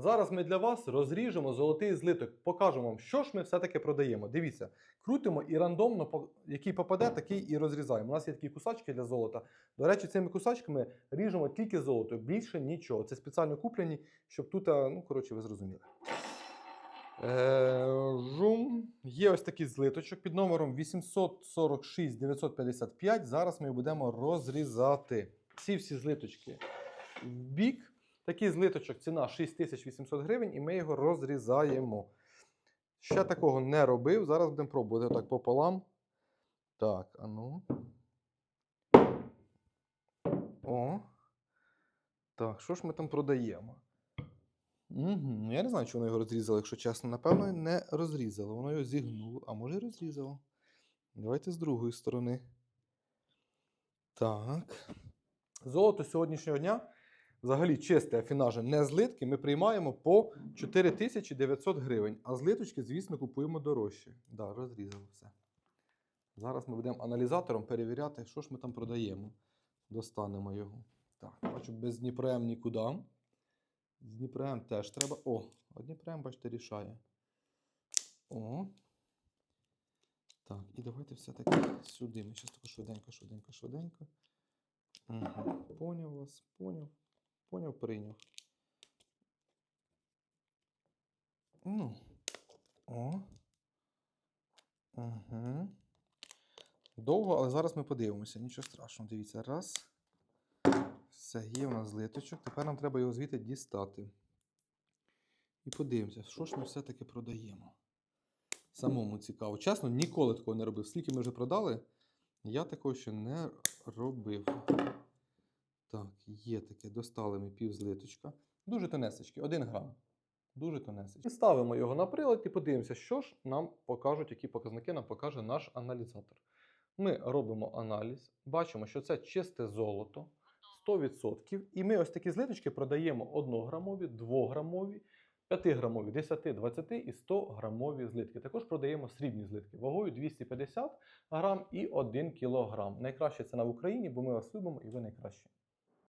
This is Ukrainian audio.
Зараз ми для вас розріжемо золотий злиток, покажемо вам, що ж ми все-таки продаємо. Дивіться, крутимо і рандомно, який попаде, такий і розрізаємо. У нас є такі кусачки для золота. До речі, цими кусачками ріжемо тільки золото, більше нічого. Це спеціально куплені, щоб тут, ну, коротше, ви зрозуміли. Е, жум. Є ось такий злиточок під номером 846 955. Зараз ми будемо розрізати. Ці всі злиточки в бік. Такий злиточок ціна 6800 гривень, і ми його розрізаємо. Ще такого не робив. Зараз будемо пробувати так пополам. Так, а ну. О. Так, що ж ми там продаємо? Угу. Я не знаю, чи воно його розрізало, якщо чесно. Напевно, не розрізало. Воно його зігнуло, а може і розрізало. Давайте з другої сторони. Так. Золото сьогоднішнього дня, взагалі чисте афінаже, не злитки, ми приймаємо по 4900 гривень. А злиточки, звісно, купуємо дорожче. Да, розрізало все. Зараз ми будемо аналізатором перевіряти, що ж ми там продаємо. Достанемо його. Так, бачу, без Дніпром нікуди. З Дніпром теж треба. О, а Дніпром, бачите, рішає. О. Так, і давайте все-таки сюди. Ми зараз тако швиденько, швиденько, швиденько. Угу. Поняв вас, поняв. Поняв, прийняв. Ну. О. Угу. Довго, але зараз ми подивимося. Нічого страшного. Дивіться. Раз. Все, є у нас злиточок. Тепер нам треба його звідти дістати. І подивимося, що ж ми все-таки продаємо. Самому цікаво. Чесно, ніколи такого не робив. Скільки ми вже продали, я такого ще не робив. Так, є таке. Достали ми пів злиточка. Дуже тонесечки, 1 грам. Дуже тонесечки. Ставимо його на прилад і подивимося, що ж нам покажуть, які показники нам покаже наш аналізатор. Ми робимо аналіз, бачимо, що це чисте золото 100%. І ми ось такі злиточки продаємо 1 грамові, 2 грамові, 5 грамові, 10, 20 і 100 грамові злитки. Також продаємо срібні злитки вагою 250 грам і 1 кілограм. Найкраща ціна в Україні, бо ми вас любимо і ви найкращі.